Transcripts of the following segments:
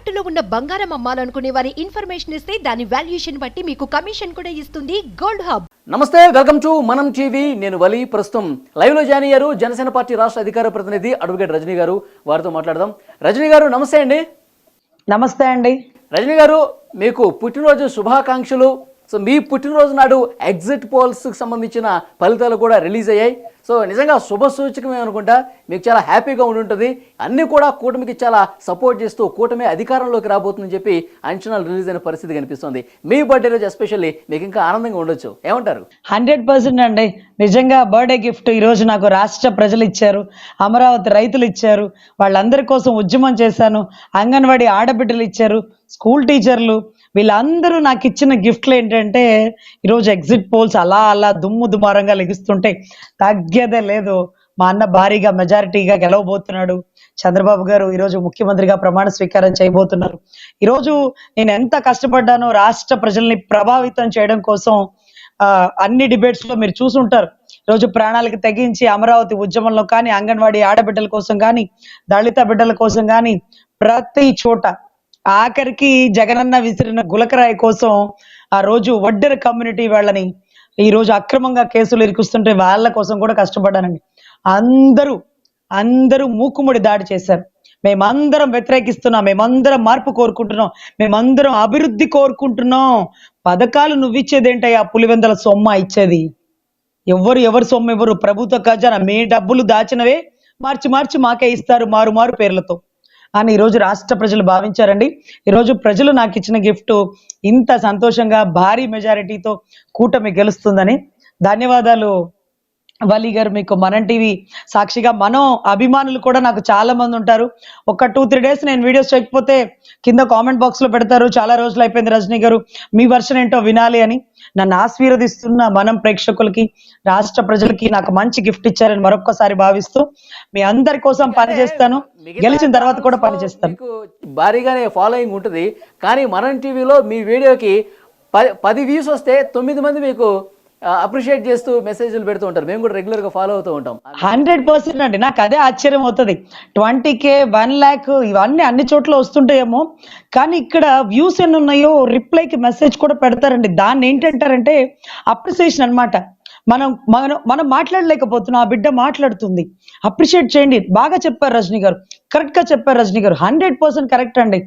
తాకట్టులో ఉన్న బంగారం అమ్మాలనుకునే వారి ఇన్ఫర్మేషన్ ఇస్తే దాని వాల్యుయేషన్ బట్టి మీకు కమిషన్ కూడా ఇస్తుంది గోల్డ్ హబ్. నమస్తే వెల్కమ్ టు మనం టీవీ. నేను వలి ప్రస్తుతం లైవ్లో జాయిన్ అయ్యారు జనసేన పార్టీ రాష్ట్ర అధికార ప్రతినిధి అడ్వకేట్ రజనీ గారు. వారితో మాట్లాడదాం. రజనీ గారు నమస్తే అండి. నమస్తే అండి. రజనీ గారు మీకు పుట్టినరోజు శుభాకాంక్షలు. సో మీ పుట్టినరోజు నాడు ఎగ్జిట్ పోల్స్కి సంబంధించిన ఫలితాలు కూడా రిలీజ్ అయ్యాయి. సో నిజంగా శుభ సూచకమే అనుకుంటా. మీకు చాలా హ్యాపీగా ఉండి ఉంటుంది. అన్నీ కూడా కూటమికి చాలా సపోర్ట్ చేస్తూ కూటమి అధికారంలోకి రాబోతుందని చెప్పి అంచనాలు రిలీజ్ అయిన పరిస్థితి కనిపిస్తుంది. మీ బర్త్డే రోజు ఎస్పెషల్లీ మీకు ఇంకా ఆనందంగా ఉండొచ్చు. ఏమంటారు? హండ్రెడ్ పర్సెంట్ అండి. నిజంగా బర్త్డే గిఫ్ట్ ఈరోజు నాకు రాష్ట్ర ప్రజలు ఇచ్చారు అమరావతి రైతులు ఇచ్చారు వాళ్ళందరి కోసం ఉద్యమం చేశాను అంగన్వాడీ ఆడబిడ్డలు ఇచ్చారు స్కూల్ టీచర్లు వీళ్ళందరూ నాకు ఇచ్చిన గిఫ్ట్లు ఏంటంటే ఈరోజు ఎగ్జిట్ పోల్స్ అలా అలా దుమ్ము దుమారంగా లెగిస్తుంటే తగ్గేదే లేదు. మా అన్న భారీగా మెజారిటీగా గెలవబోతున్నాడు. చంద్రబాబు గారు ఈరోజు ముఖ్యమంత్రిగా ప్రమాణ స్వీకారం చేయబోతున్నారు. ఈరోజు నేను ఎంత కష్టపడ్డానో రాష్ట్ర ప్రజల్ని ప్రభావితం చేయడం కోసం అన్ని డిబేట్స్లో మీరు చూసుంటారు. రోజు ప్రాణాలకు తెగించి అమరావతి ఉద్యమంలో కానీ అంగన్వాడీ ఆడబిడ్డల కోసం కానీ దళిత బిడ్డల కోసం కానీ ప్రతి చోట ఆఖరికి జగనన్న విసిరిన గులకరాయి కోసం ఆ రోజు వడ్డెర కమ్యూనిటీ వాళ్ళని ఈ రోజు అక్రమంగా కేసులు ఇరికిస్తుంటే వాళ్ళ కోసం కూడా కష్టపడ్డానండి. అందరూ అందరూ మూకుముడి దాడి చేశారు. మేమందరం వ్యతిరేకిస్తున్నాం మేమందరం మార్పు కోరుకుంటున్నాం మేమందరం అభివృద్ధి కోరుకుంటున్నాం. పథకాలు నువ్విచ్చేదేంటయ్యా? పులివెందల సొమ్మ ఇచ్చేది. ఎవరు ఎవరు సొమ్ము ఎవరు ప్రభుత్వ ఖజానా మీ డబ్బులు దాచినవే. మార్చి మార్చి మాకే ఇస్తారు మారు మారు పేర్లతో. అని ఈరోజు రాష్ట్ర ప్రజలు భావించారండి. ఈరోజు ప్రజలు నాకు ఇచ్చిన గిఫ్ట్ ఇంత సంతోషంగా భారీ మెజారిటీతో కూటమి గెలుస్తుందని ధన్యవాదాలు వలి గారు మీకు మనం టీవీ సాక్షిగా మనం అభిమానులు కూడా నాకు చాలా మంది ఉంటారు. ఒక టూ త్రీ డేస్ నేను వీడియోస్ చేయకపోతే కింద కామెంట్ బాక్స్లో పెడతారు. చాలా రోజులు అయిపోయింది రజనీ గారు. మీ వర్షన్ ఏంటో వినాలి అని నన్ను ఆశీర్వదిస్తున్న మనం ప్రేక్షకులకి రాష్ట్ర ప్రజలకి నాకు మంచి గిఫ్ట్ ఇచ్చారని మరొక్కసారి భావిస్తూ మీ అందరి కోసం పనిచేస్తాను. గెలిచిన తర్వాత కూడా పనిచేస్తాను. భారీగానే ఫాలోయింగ్ ఉంటుంది. కానీ మనం టీవీలో మీ వీడియోకి పది పది వ్యూస్ వస్తే తొమ్మిది మంది మీకు అప్రిషియేట్ చేస్తూ మెసేజ్లు పెడుతూ ఉంటారు. మేము కూడా రెగ్యులర్గా ఫాలో అవుతూ ఉంటాం. హండ్రెడ్ పర్సెంట్ అండి. నాకు అదే ఆశ్చర్యం అవుతుంది. ట్వంటీ కే వన్ ల్యాక్ ఇవన్నీ అన్ని చోట్ల వస్తుంటాయేమో కానీ ఇక్కడ వ్యూస్ ఎన్ని ఉన్నాయో రిప్లైకి మెసేజ్ కూడా పెడతారండి. దాన్ని ఏంటంటారంటే అప్రిసియేషన్ అన్నమాట. మనం మనం మనం మాట్లాడలేకపోతున్నాం. ఆ బిడ్డ మాట్లాడుతుంది. అప్రిషియేట్ చేయండి. బాగా చెప్పారు రజనీ గారు. కరెక్ట్గా చెప్పారు రజనీ గారు. హండ్రెడ్ పర్సెంట్ కరెక్ట్ అండి.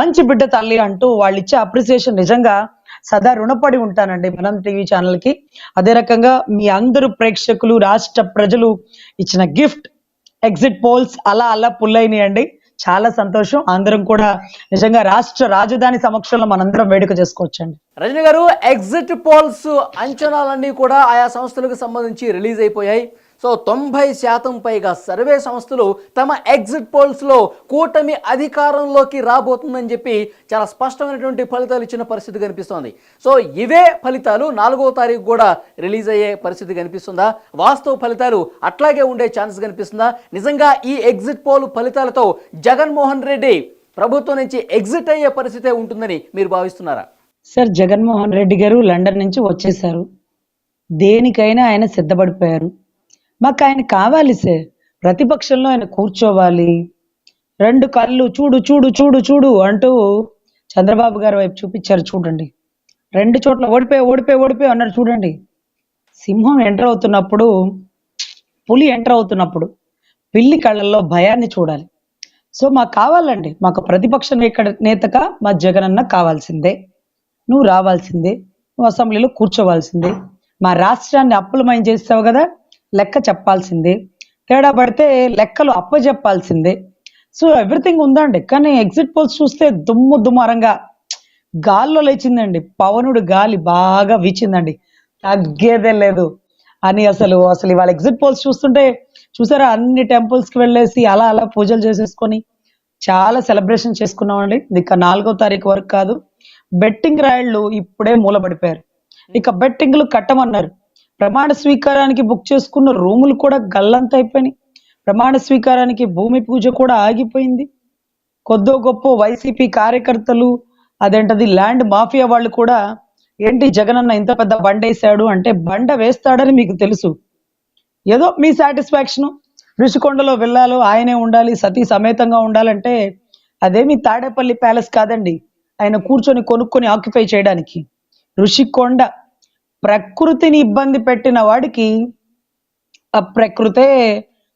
మంచి బిడ్డ తల్లి అంటూ వాళ్ళు ఇచ్చే అప్రిసియేషన్ నిజంగా సదా రుణపడి ఉంటానండి మనం టీవీ ఛానల్కి అదే రకంగా మీ అందరూ ప్రేక్షకులు రాష్ట్ర ప్రజలు ఇచ్చిన గిఫ్ట్ ఎగ్జిట్ పోల్స్ అలా అలా పుల్లైనాయండి చాలా సంతోషం. అందరం కూడా నిజంగా రాష్ట్ర రాజధాని సమక్షంలో మనందరం వేడుక చేసుకోవచ్చండి. రజనీ గారు ఎగ్జిట్ పోల్స్ అంచనాలన్నీ కూడా ఆయా సంస్థలకు సంబంధించి రిలీజ్ అయిపోయాయి. సో తొంభై శాతం పైగా సర్వే సంస్థలు తమ ఎగ్జిట్ పోల్స్లో కూటమి అధికారంలోకి రాబోతుందని చెప్పి చాలా స్పష్టమైనటువంటి ఫలితాలు ఇచ్చిన పరిస్థితి కనిపిస్తోంది. సో ఇవే ఫలితాలు నాలుగో తారీఖు కూడా రిలీజ్ అయ్యే పరిస్థితి కనిపిస్తుందా? వాస్తవ ఫలితాలు అట్లాగే ఉండే ఛాన్స్ కనిపిస్తుందా? నిజంగా ఈ ఎగ్జిట్ పోల్ ఫలితాలతో జగన్మోహన్ రెడ్డి ప్రభుత్వం నుంచి ఎగ్జిట్ అయ్యే పరిస్థితే ఉంటుందని మీరు భావిస్తున్నారా? సార్ జగన్మోహన్ రెడ్డి గారు లండన్ నుంచి వచ్చేశారు దేనికైనా ఆయన సిద్ధపడిపోయారు. మాకు ఆయన కావాలి సార్. ప్రతిపక్షంలో ఆయన కూర్చోవాలి. రెండు కళ్ళు చూడు చూడు చూడు చూడు అంటూ చంద్రబాబు గారి వైపు చూపించారు చూడండి. రెండు చోట్ల ఓడిపోయి ఓడిపోయి ఓడిపోయి అన్నారు చూడండి. సింహం ఎంటర్ అవుతున్నప్పుడు పులి ఎంటర్ అవుతున్నప్పుడు పిల్లి కళ్ళల్లో భయాన్ని చూడాలి. సో మాకు కావాలండి. మాకు ప్రతిపక్ష ఇక్కడ నేతగా మా జగనన్న కావాల్సిందే. నువ్వు రావాల్సిందే. నువ్వు అసెంబ్లీలో కూర్చోవాల్సిందే. మా రాష్ట్రాన్ని అప్పులమయం చేస్తావు కదా. లెక్క చెప్పాల్సిందే. తేడా పడితే లెక్కలు అప్పచెప్పాల్సిందే సో ఎవ్రీథింగ్ ఉందండి. కానీ ఎగ్జిట్ పోల్స్ చూస్తే దుమ్ము దుమారంగా గాల్లో లేచిందండి. పవనుడు గాలి బాగా వీచిందండి. తగ్గేదే లేదు అని అసలు అసలు ఇవాళ ఎగ్జిట్ పోల్స్ చూస్తుంటే చూసారా? అన్ని టెంపుల్స్కి వెళ్ళేసి అలా అలా పూజలు చేసేసుకొని చాలా సెలబ్రేషన్ చేసుకున్నామండి. ఇక నాలుగో తారీఖు వరకు కాదు. బెట్టింగ్ రాయళ్ళు ఇప్పుడే మూలబడిపోయారు. ఇక బెట్టింగ్లు కట్టమన్నారు. ప్రమాణ స్వీకారానికి బుక్ చేసుకున్న రూములు కూడా గల్లంత అయిపోయినాయి. ప్రమాణ స్వీకారానికి భూమి పూజ కూడా ఆగిపోయింది. కొద్దో గొప్ప వైసీపీ కార్యకర్తలు అదేంటది ల్యాండ్ మాఫియా వాళ్ళు కూడా ఏంటి జగనన్న ఇంత పెద్ద బండ వేసాడు అంటే బండ వేస్తాడని మీకు తెలుసు. ఏదో మీ సాటిస్ఫాక్షన్ ఋషికొండలో వెళ్ళాలో ఆయనే ఉండాలి సతీ సమేతంగా ఉండాలంటే అదేమి తాడేపల్లి ప్యాలెస్ కాదండి. ఆయన కూర్చొని కొనుక్కొని ఆక్యుపై చేయడానికి. ఋషికొండ ప్రకృతిని ఇబ్బంది పెట్టిన వాడికి ఆ ప్రకృతే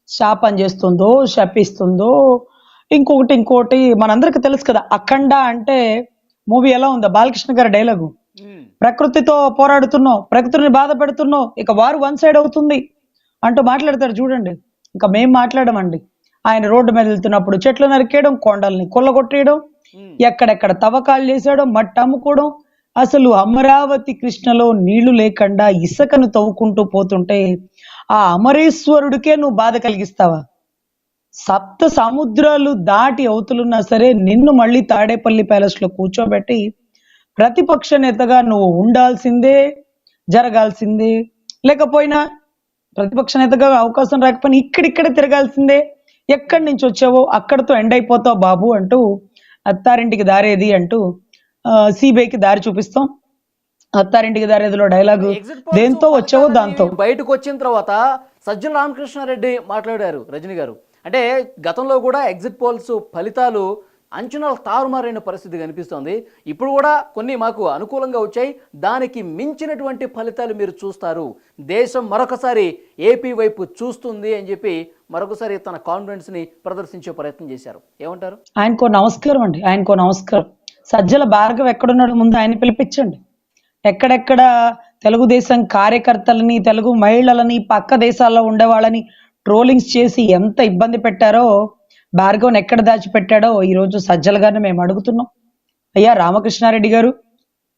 శాపం చేస్తుందో శపిస్తుందో. ఇంకొకటి ఇంకోటి మనందరికి తెలుసు కదా అఖండ అంటే మూవీ ఎలా ఉందా బాలకృష్ణ గారి డైలాగు. ప్రకృతితో పోరాడుతున్నావు ప్రకృతిని బాధ పెడుతున్నావు ఇక వారు వన్ సైడ్ అవుతుంది అంటూ మాట్లాడతాడు చూడండి. ఇంకా మేం మాట్లాడమండి. ఆయన రోడ్డు మీద వెళ్తున్నప్పుడు చెట్లు నరికేయడం కొండల్ని కొల్లగొట్టేయడం ఎక్కడెక్కడ తవ్వకాలు చేసాడో మట్టి అమ్ముకోవడం అసలు అమరావతి కృష్ణలో నీళ్ళు లేకుండా ఇసుకను తవ్వుకుంటూ పోతుంటే ఆ అమరేశ్వరుడికే నువ్వు బాధ కలిగిస్తావా? సప్త సముద్రాలు దాటి అవుతులున్నా సరే నిన్ను మళ్ళీ తాడేపల్లి ప్యాలెస్లో కూర్చోబెట్టి ప్రతిపక్ష నేతగా నువ్వు ఉండాల్సిందే జరగాల్సిందే. లేకపోయినా ప్రతిపక్ష నేతగా అవకాశం రాకపోయినా ఇక్కడిక్కడ తిరగాల్సిందే. ఎక్కడి నుంచి వచ్చావో అక్కడితో ఎండ్ అయిపోతావు బాబు అంటూ అత్తారింటికి దారేది అంటూ సిబిఐకి దారి చూపిస్తాం. అత్తారింటికి దారేదిలో డైలాగు Exit polls దేంతో వచ్చావో దాంతో. బయటకు వచ్చిన తర్వాత సజ్జల రామకృష్ణారెడ్డి మాట్లాడారు రజనీ గారు. అంటే గతంలో కూడా ఎగ్జిట్ పోల్స్ ఫలితాలు అంచనాలు తారుమారైన పరిస్థితి కనిపిస్తోంది. ఇప్పుడు కూడా కొన్ని మాకు అనుకూలంగా వచ్చాయి. దానికి మించినటువంటి ఫలితాలు మీరు చూస్తారు. దేశం మరొకసారి ఏపీ వైపు చూస్తుంది అని చెప్పి మరొకసారి తన కాన్ఫిడెన్స్ని ప్రదర్శించే ప్రయత్నం చేశారు. ఏమంటారు? ఆయనకో నమస్కారం అండి ఆయనకో నమస్కారం. సజ్జల భార్గవ్ ఎక్కడున్నాడు ముందు ఆయన పిలిపించండి. ఎక్కడెక్కడ తెలుగుదేశం కార్యకర్తలని తెలుగు మహిళలని పక్క దేశాల్లో ఉండేవాళ్ళని ట్రోలింగ్స్ చేసి ఎంత ఇబ్బంది పెట్టారో భార్గవ్ని ఎక్కడ దాచిపెట్టాడో ఈరోజు సజ్జల గారిని మేము అడుగుతున్నాం. అయ్యా రామకృష్ణారెడ్డి గారు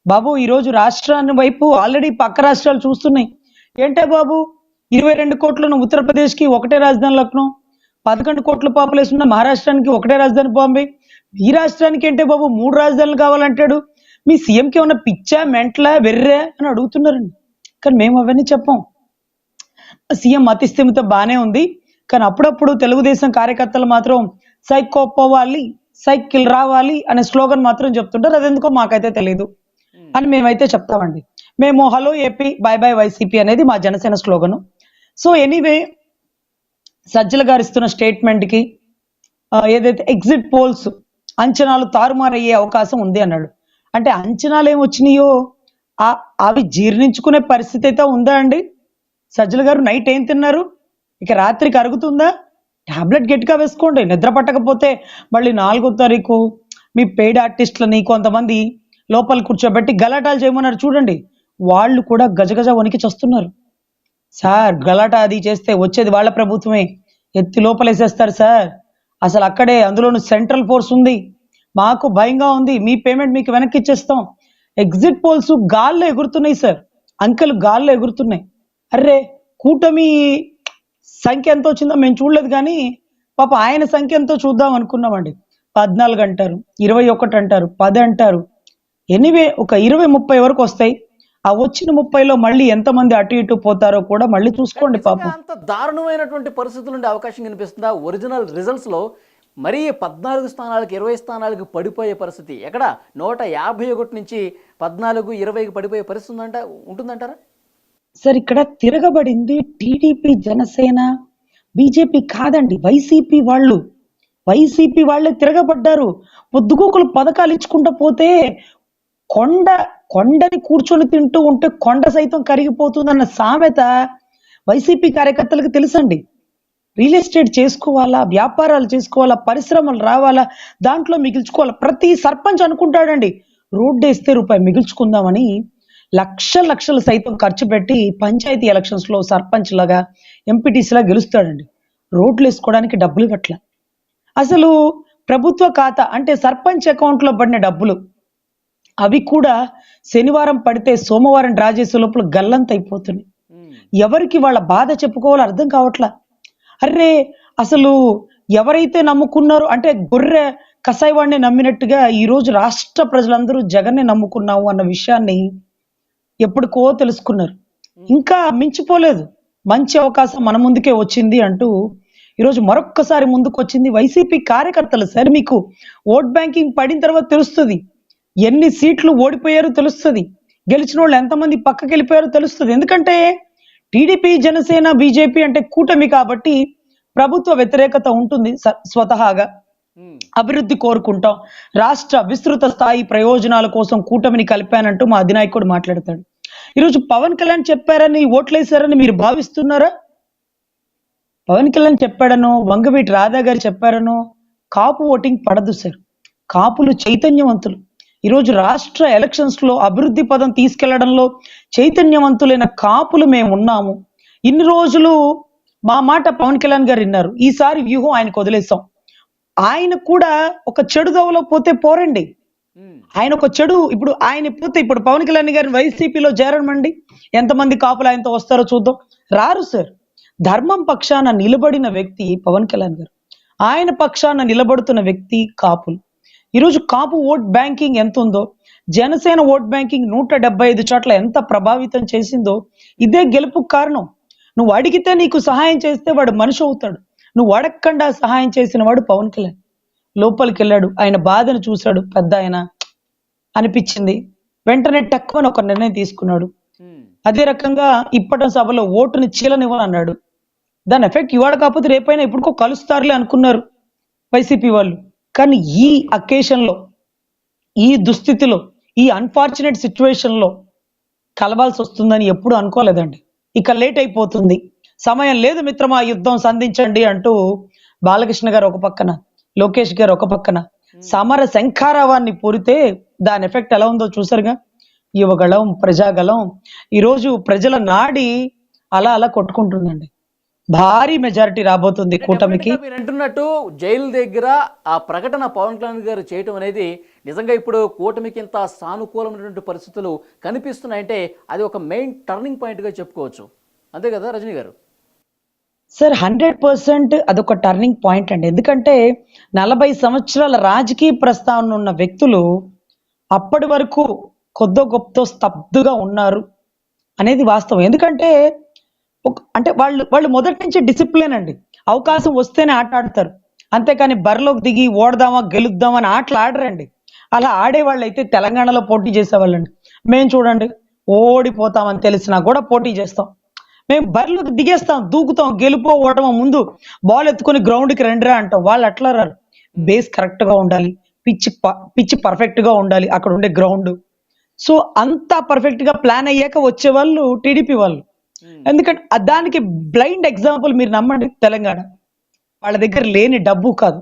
బాబు ఈరోజు రాష్ట్రాన్ని వైపు ఆల్రెడీ పక్క రాష్ట్రాలు చూస్తున్నాయి. ఏంటే బాబు ఇరవై రెండు కోట్లను ఉత్తరప్రదేశ్కి ఒకటే రాజధాని లక్నో పదకొండు కోట్ల పాపులేషన్ ఉన్న మహారాష్ట్రానికి ఒకటే రాజధాని బాంబే ఈ రాష్ట్రానికి ఏంటే బాబు మూడు రాజధానులు కావాలంటాడు. మీ సీఎంకి ఏమన్నా పిచ్చా మెంట్లా వెర్రే అని అడుగుతున్నారండి. కానీ మేము అవన్నీ చెప్పాం. సీఎం మతిస్థిమిత బానే ఉంది. కానీ అప్పుడప్పుడు తెలుగుదేశం కార్యకర్తలు మాత్రం సైకో పోవాలి సైకిల్ రావాలి అనే స్లోగన్ మాత్రం చెప్తుంటారు. అది ఎందుకో మాకైతే తెలియదు అని మేమైతే చెప్తామండి. మేము hello AP bye bye YCP అనేది మా Janasena slogan. So anyway Sajjala garu ఇస్తున్న స్టేట్మెంట్కి ఆ, ఏదైతే ఎగ్జిట్ పోల్స్ అంచనాలు తారుమారయ్యే అవకాశం ఉంది అన్నాడు. అంటే అంచనాలు ఏమి వచ్చినాయో? అవి జీర్ణించుకునే పరిస్థితి అయితే ఉందా అండి? సజ్జల గారు నైట్ ఏం తిన్నారు? ఇక రాత్రికి అరుగుతుందా టాబ్లెట్ గట్టిగా వేసుకోండి నిద్ర పట్టకపోతే మళ్ళీ నాలుగో తారీఖు మీ పెయిడ్ ఆర్టిస్టులని కొంతమంది లోపల కూర్చోబెట్టి గలాటాలు చేయమన్నారు. చూడండి వాళ్ళు కూడా గజగజ వణికి చస్తున్నారు. సార్ గలాటా అది చేస్తే వచ్చేది వాళ్ళ ప్రభుత్వమే. ఎత్తి లోపలేసేస్తారు సార్. అసలు అక్కడే అందులోను సెంట్రల్ ఫోర్స్ ఉంది. మాకు భయంగా ఉంది. మీ పేమెంట్ మీకు వెనక్కి ఇచ్చేస్తాం. ఎగ్జిట్ పోల్స్ గాల్లో ఎగురుతున్నాయి సార్ అంకెలు గాల్లో ఎగురుతున్నాయి. అర్రే కూటమి సంఖ్య ఎంత వచ్చిందో మేము చూడలేదు కానీ పాప ఆయన సంఖ్య ఎంతో చూద్దాం అనుకున్నామండి. పద్నాలుగు అంటారు ఇరవై ఒకటి అంటారు పది అంటారు. ఎనీవే ఒక ఇరవై ముప్పై వరకు వస్తాయి. ఆ వచ్చిన ముప్పైలో మళ్ళీ ఎంతమంది అటు ఇటు పోతారో కూడా మళ్ళీ చూసుకోండి పాపం. అంత దారుణమైనటువంటి పరిస్థితులు ఉండే అవకాశం కనిపిస్తుందా? ఒరిజినల్ రిజల్ట్స్లో మరీ పద్నాలుగు స్థానాలకు ఇరవై స్థానాలకు పడిపోయే పరిస్థితి. ఎక్కడ? నూట యాభై ఒకటి నుంచి పద్నాలుగు ఇరవైకి పడిపోయే పరిస్థితి ఉందంట ఉంటుందంటారా? సార్ ఇక్కడ తిరగబడింది టీడీపీ జనసేన బీజేపీ కాదండి వైసీపీ వాళ్ళు. వైసీపీ వాళ్ళే తిరగబడ్డారు. పొద్దుగూకులు పథకాలు ఇచ్చుకుంటూ పోతే కొండ కొండని కూర్చొని తింటూ ఉంటే కొండ సైతం కరిగిపోతుందన్న సామెత వైసీపీ కార్యకర్తలకు తెలుసండి. రియల్ ఎస్టేట్ చేసుకోవాలా వ్యాపారాలు చేసుకోవాలా పరిశ్రమలు రావాలా దాంట్లో మిగిల్చుకోవాలా? ప్రతి సర్పంచ్ అనుకుంటాడండి రోడ్డు వేస్తే రూపాయి మిగిల్చుకుందామని లక్ష లక్షలు సైతం ఖర్చు పెట్టి పంచాయతీ ఎలక్షన్స్లో సర్పంచ్ లాగా ఎంపీటీసీ లాగా గెలుస్తాడండి. రోడ్లు వేసుకోవడానికి డబ్బులు ఇవ్వట్ల అసలు ప్రభుత్వ ఖాతా అంటే సర్పంచ్ అకౌంట్లో పడిన డబ్బులు అవి కూడా శనివారం పడితే సోమవారం డ్రా చేసే లోపల గల్లంత అయిపోతున్నాయి ఎవరికి వాళ్ళ బాధ చెప్పుకోవాలో అర్థం కావట్లా? అర్రే అసలు ఎవరైతే నమ్ముకున్నారో అంటే గొర్రె కసాయివాడిని నమ్మినట్టుగా ఈ రోజు రాష్ట్ర ప్రజలందరూ జగన్నే నమ్ముకున్నాము అన్న విషయాన్ని ఎప్పటికో తెలుసుకున్నారు. ఇంకా మించిపోలేదు. మంచి అవకాశం మన ముందుకే వచ్చింది అంటూ ఈరోజు మరొక్కసారి ముందుకు వచ్చింది వైసీపీ కార్యకర్తలు సరే. మీకు ఓట్ బ్యాంకింగ్ పడిన తర్వాత తెలుస్తుంది. ఎన్ని సీట్లు ఓడిపోయారో తెలుస్తుంది. గెలిచిన వాళ్ళు ఎంతమంది పక్కకి వెళ్ళిపోయారో తెలుస్తుంది. ఎందుకంటే టీడీపీ జనసేన బీజేపీ అంటే కూటమి కాబట్టి ప్రభుత్వ వ్యతిరేకత ఉంటుంది స్వతహాగా. అభివృద్ధి కోరుకుంటాం. రాష్ట్ర విస్తృత స్థాయి ప్రయోజనాల కోసం కూటమిని కలిపానంటూ మా అధినాయకుడు మాట్లాడతాడు. ఈరోజు పవన్ కళ్యాణ్ చెప్పారని ఓట్లేశారని మీరు భావిస్తున్నారా? పవన్ కళ్యాణ్ చెప్పాడనో వంగవీటి రాధా గారు చెప్పారనో కాపు ఓటింగ్ పడదు సార్. కాపులు చైతన్యవంతులు. ఈరోజు రాష్ట్ర ఎలక్షన్స్లో అభివృద్ధి పదం తీసుకెళ్ళడంలో చైతన్యవంతులైన కాపులు మేము ఉన్నాము. ఇన్ని రోజులు మా మాట పవన్ కళ్యాణ్ గారు విన్నారు. ఈసారి వ్యూహం ఆయనకు వదిలేసాం ఆయన కూడా ఒక చెడు దోవలో పోతే పోరండి. ఆయన ఒక చెడు ఇప్పుడు ఆయన పోతే ఇప్పుడు పవన్ కళ్యాణ్ గారిని వైసీపీలో చేరమండి. ఎంతమంది కాపులు ఆయనతో వస్తారో చూద్దాం. రారు సార్. ధర్మం పక్షాన నిలబడిన వ్యక్తి పవన్ కళ్యాణ్ గారు. ఆయన పక్షాన నిలబడుతున్న వ్యక్తి కాపులు. ఈరోజు కాపు ఓట్ బ్యాంకింగ్ ఎంత ఉందో జనసేన ఓట్ బ్యాంకింగ్ నూట డెబ్బై ఐదు చోట్ల ఎంత ప్రభావితం చేసిందో? ఇదే గెలుపు కారణం. నువ్వు అడిగితే నీకు సహాయం చేస్తే వాడు మనిషి అవుతాడు. నువ్వు అడగకుండా సహాయం చేసిన వాడు పవన్ కళ్యాణ్. లోపలికి వెళ్ళాడు. ఆయన బాధను చూశాడు. పెద్ద ఆయన అనిపించింది. వెంటనే టక్కువని ఒక నిర్ణయం తీసుకున్నాడు. అదే రకంగా ఇప్పటి సభలో ఓటుని చీలనివ్వని అన్నాడు దాని ఎఫెక్ట్ ఇవాళ కాకపోతే రేపైనా ఇప్పుడుకో కలుస్తారులే అనుకున్నారు వైసీపీ వాళ్ళు. కానీ ఈ అకేషన్లో ఈ దుస్థితిలో ఈ అన్ఫార్చునేట్ సిచ్యువేషన్లో కలవాల్సి వస్తుందని ఎప్పుడు అనుకోలేదండి. ఇక లేట్ అయిపోతుంది. సమయం లేదు మిత్రమా యుద్ధం సంధించండి అంటూ బాలకృష్ణ గారు ఒక పక్కన లోకేష్ గారు ఒక పక్కన సమర శంఖారావాన్ని పూరితే దాని ఎఫెక్ట్ ఎలా ఉందో చూసారుగా యువగళం ప్రజాగళం ఈరోజు ప్రజల నాడి అలా అలా కొట్టుకుంటుందండి. భారీ మెజారిటీ రాబోతుంది కూటమికి. మీరు అంటున్నట్టు జైలు దగ్గర ఆ ప్రకటన పవన్ కళ్యాణ్ గారు చేయటం అనేది నిజంగా ఇప్పుడు కూటమికి ఇంత సానుకూలమైనటువంటి పరిస్థితులు కనిపిస్తున్నాయంటే అది ఒక మెయిన్ టర్నింగ్ పాయింట్గా చెప్పుకోవచ్చు. అంతే కదా Rajini garu? Sir hundred percent అదొక టర్నింగ్ పాయింట్ అండి. ఎందుకంటే నలభై సంవత్సరాల రాజకీయ ప్రస్తావన ఉన్న వ్యక్తులు అప్పటి వరకు కొద్దో గొప్పతో స్తబ్దుగా ఉన్నారు అనేది వాస్తవం. ఎందుకంటే అంటే వాళ్ళు వాళ్ళు మొదటి నుంచి డిసిప్లిన్ అండి. అవకాశం వస్తేనే ఆట ఆడతారు. అంతేకాని బరిలోకి దిగి ఓడదామా గెలుద్దామా అని ఆటలు ఆడరండి. అలా ఆడేవాళ్ళు అయితే తెలంగాణలో పోటీ చేసేవాళ్ళండి. మేము చూడండి ఓడిపోతామని తెలిసినా కూడా పోటీ చేస్తాం. మేము బరిలోకి దిగేస్తాం దూకుతాం గెలుపో ఓటమో ముందు బాల్ ఎత్తుకొని గ్రౌండ్కి రండిరా అంటాం. వాళ్ళు అట్లా రారు. బేస్ కరెక్ట్గా ఉండాలి పిచ్ పిచ్ పర్ఫెక్ట్గా ఉండాలి అక్కడ ఉండే గ్రౌండ్ సో అంతా పర్ఫెక్ట్గా ప్లాన్ అయ్యాక వచ్చే వాళ్ళు టీడీపీ వాళ్ళు. ఎందుకంటే ఆ దానికి బ్లైండ్ ఎగ్జాంపుల్ మీరు నమ్మండి తెలంగాణ. వాళ్ళ దగ్గర లేని డబ్బు కాదు.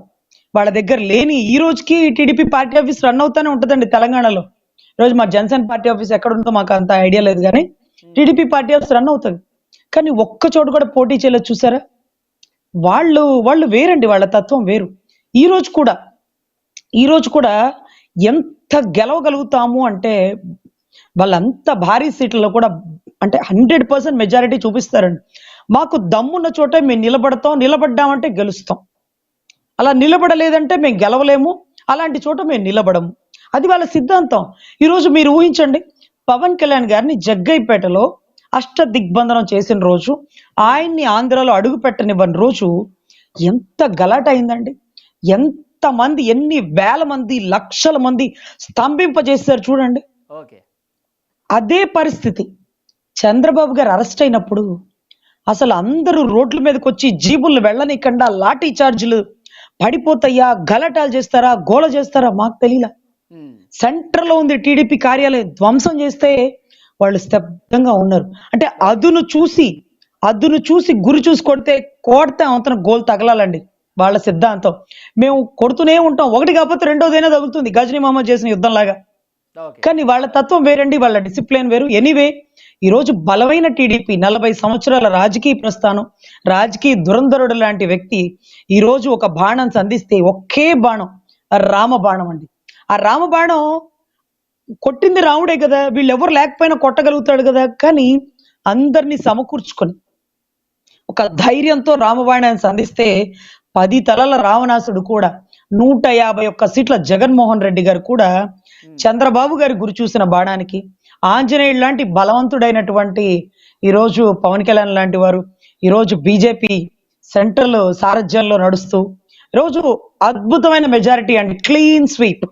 వాళ్ళ దగ్గర లేని ఈ రోజుకి టీడీపీ పార్టీ ఆఫీస్ రన్ అవుతానే ఉంటుందండి తెలంగాణలో. రోజు మా జనసేన పార్టీ ఆఫీస్ ఎక్కడ ఉందో మాకు అంత ఐడియా లేదు కానీ టీడీపీ పార్టీ ఆఫీస్ రన్ అవుతుంది. కానీ ఒక్క చోటు కూడా పోటీ చేయలేదు చూసారా? వాళ్ళు వాళ్ళు వేరండి వాళ్ళ తత్వం వేరు. ఈ రోజు కూడా ఈ రోజు కూడా ఎంత గెలవగలుగుతాము అంటే వాళ్ళంత భారీ సీట్లలో కూడా అంటే హండ్రెడ్ పర్సెంట్ మెజారిటీ చూపిస్తారండి. మాకు దమ్మున్న చోటే మేము నిలబడతాం నిలబడ్డామంటే గెలుస్తాం. అలా నిలబడలేదంటే మేము గెలవలేము అలాంటి చోట మేము నిలబడము. అది వాళ్ళ సిద్ధాంతం. ఈరోజు మీరు ఊహించండి పవన్ కళ్యాణ్ గారిని జగ్గైపేటలో అష్ట దిగ్బంధనం చేసిన రోజు ఆయన్ని ఆంధ్రాలో అడుగు పెట్టనివ్వని రోజు ఎంత గలాట అయిందండి. ఎంత మంది ఎన్ని వేల మంది లక్షల మంది స్తంభింపజేశారు చూడండి. ఓకే. అదే పరిస్థితి. చంద్రబాబు గారు అరెస్ట్ అయినప్పుడు అసలు అందరూ రోడ్ల మీదకి వచ్చి జీబులు వెళ్ళనికుండా లాఠీ చార్జీలు పడిపోతాయా గలటాలు చేస్తారా గోల చేస్తారా మాకు తెలియలా ఉమ్, సెంటర్లో ఉంది టీడీపీ కార్యాలయం ధ్వంసం చేస్తే వాళ్ళు స్తబ్దంగా ఉన్నారు. అంటే అదును చూసి అదును చూసి గురి చూసి కొడితే కోడితే అవతన గోల్ తగలాలండి వాళ్ళ సిద్ధాంతం. మేము కొడుతూనే ఉంటాం. ఒకటి కాకపోతే రెండోదైనా తగులుతుంది. గజనీ మహమ్మద్ చేసిన యుద్ధం లాగా కానీ వాళ్ళ తత్వం వేరండి వాళ్ళ డిసిప్లిన్ వేరు. ఎనీవే ఈరోజు బలమైన టీడీపీ నలభై సంవత్సరాల రాజకీయ ప్రస్థానం రాజకీయ దురంధరుడు లాంటి వ్యక్తి ఈ రోజు ఒక బాణం సంధిస్తే ఒకే బాణం రామ బాణం అండి. ఆ రామ బాణం కొట్టింది రాముడే కదా వీళ్ళు ఎవరు లేకపోయినా కొట్టగలుగుతాడు కదా కానీ అందరినీ సమకూర్చుకొని ఒక ధైర్యంతో రామబాణాన్ని సంధిస్తే పది తలల రావణాసుడు కూడా నూట యాభై ఒక్క సీట్ల జగన్మోహన్ రెడ్డి గారు కూడా చంద్రబాబు గారి గురి చూసిన బాణానికి ఆంజనేయుడు లాంటి బలవంతుడైనటువంటి ఈరోజు పవన్ కళ్యాణ్ లాంటి వారు ఈరోజు బీజేపీ సెంట్రల్ సారథ్యంలో నడుస్తూ ఈరోజు అద్భుతమైన మెజారిటీ అండి క్లీన్ స్వీప్.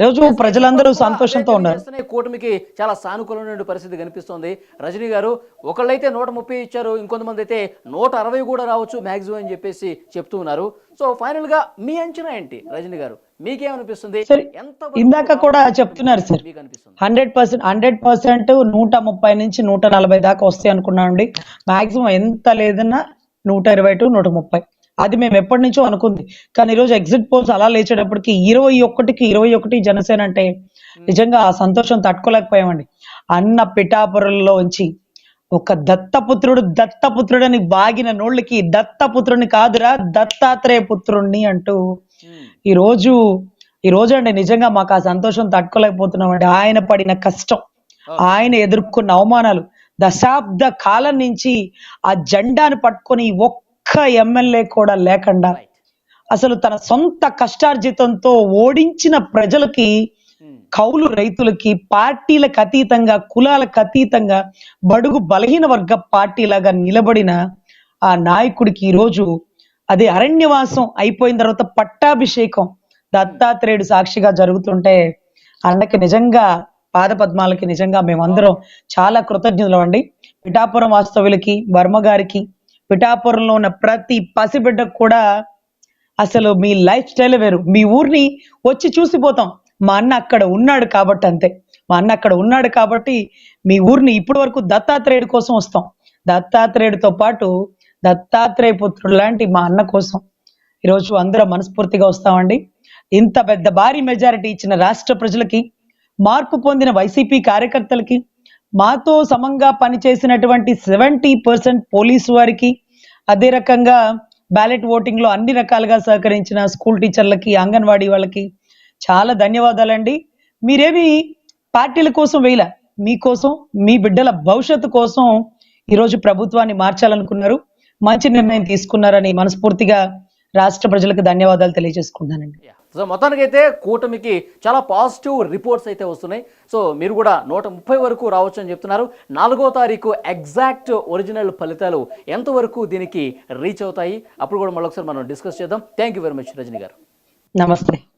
ఈరోజు ప్రజలందరూ సంతోషంతో ఉన్నారు. కూటమికి చాలా సానుకూలమైన పరిస్థితి కనిపిస్తోంది. రజనీ గారు ఒకళ్ళైతే నూట ముప్పై ఇచ్చారు ఇంకొంతమంది అయితే నూట అరవై కూడా రావచ్చు మ్యాక్సిమం అని చెప్పేసి చెప్తూ ఉన్నారు. సో ఫైనల్గా మీ అంచనా ఏంటి రజనీ గారు? మీకేమనిపిస్తుంది? ఎంత ఇందాక కూడా చెప్తున్నారు sir. Hundred percent hundred percent నూట ముప్పై నుంచి నూట నలభై దాకా వస్తాయి అనుకున్నామండి మాక్సిమం ఎంత లేదన్నా నూట ఇరవై టు నూట ముప్పై. అది మేము ఎప్పటి నుంచో అనుకుంది. కానీ ఈరోజు ఎగ్జిట్ పోల్స్ అలా లేచేటప్పటికి ఇరవై ఒకటికి ఇరవై ఒకటి జనసేన అంటే నిజంగా ఆ సంతోషం తట్టుకోలేకపోయామండి. అన్న పిఠాపురంలో ఉంచి ఒక దత్తపుత్రుడు దత్తపుత్రుడని బాగిన నోళ్ళకి దత్తపుత్రుడిని కాదురా దత్తాత్రేయ పుత్రుణ్ణి అంటూ. ఈ రోజు ఈ రోజు అండి నిజంగా మాకు ఆ సంతోషం తట్టుకోలేకపోతున్నామండి. ఆయన పడిన కష్టం ఆయన ఎదుర్కొన్న అవమానాలు దశాబ్ద కాలం నుంచి ఆ జెండాను పట్టుకొని ఒక్క ఎమ్మెల్యే కూడా లేకుండా అసలు తన సొంత కష్టార్జితంతో ఓడించిన ప్రజలకి కౌలు రైతులకి పార్టీలకు అతీతంగా కులాలకు అతీతంగా బడుగు బలహీన వర్గ పార్టీలాగా నిలబడిన ఆ నాయకుడికి ఈరోజు అది అరణ్యవాసం అయిపోయిన తర్వాత పట్టాభిషేకం దత్తాత్రేయుడు సాక్షిగా జరుగుతుంటే అన్నకి నిజంగా పాదపద్మాలకి నిజంగా మేమందరం చాలా కృతజ్ఞతలు అండి పిఠాపురం వాస్తవులకి వర్మ గారికి పిఠాపురంలో ఉన్న ప్రతి పసిబిడ్డకు కూడా అసలు మీ లైఫ్ స్టైల్ వేరు. మీ ఊరిని వచ్చి చూసిపోతాం. మా అన్న అక్కడ ఉన్నాడు కాబట్టి అంతే. మా అన్న అక్కడ ఉన్నాడు కాబట్టి మీ ఊరిని ఇప్పటి వరకు దత్తాత్రేయుడి కోసం వస్తాం. దత్తాత్రేయుడితో పాటు దత్తాత్రేయ పుత్రుడు లాంటి మా అన్న కోసం ఈరోజు అందరం మనస్ఫూర్తిగా వస్తామండి. ఇంత పెద్ద భారీ మెజారిటీ ఇచ్చిన రాష్ట్ర ప్రజలకి మార్పు పొందిన వైసీపీ కార్యకర్తలకి మాతో సమంగా పనిచేసినటువంటి సెవెంటీ పర్సెంట్ పోలీసు వారికి అదే రకంగా బ్యాలెట్ ఓటింగ్లో అన్ని రకాలుగా సహకరించిన స్కూల్ టీచర్లకి అంగన్వాడీ వాళ్ళకి చాలా ధన్యవాదాలండి. మీరేమి పార్టీల కోసం వేయలే? మీకోసం మీ బిడ్డల భవిష్యత్తు కోసం ఈరోజు ప్రభుత్వాన్ని మార్చాలనుకున్నారు. మంచి నిర్ణయం తీసుకున్నారని మనస్ఫూర్తిగా రాష్ట్ర ప్రజలకు ధన్యవాదాలు తెలియజేసుకుంటున్నానండి. సో మొత్తానికైతే కూటమికి చాలా పాజిటివ్ రిపోర్ట్స్ అయితే వస్తున్నాయి. సో మీరు కూడా నూట ముప్పై వరకు రావచ్చు అని చెప్తున్నారు. నాలుగో తారీఖు ఎగ్జాక్ట్ ఒరిజినల్ ఫలితాలు ఎంతవరకు దీనికి రీచ్ అవుతాయి? అప్పుడు కూడా మళ్ళొకసారి మనం డిస్కస్ చేద్దాం. Thank you very much Rajini garu. నమస్తే.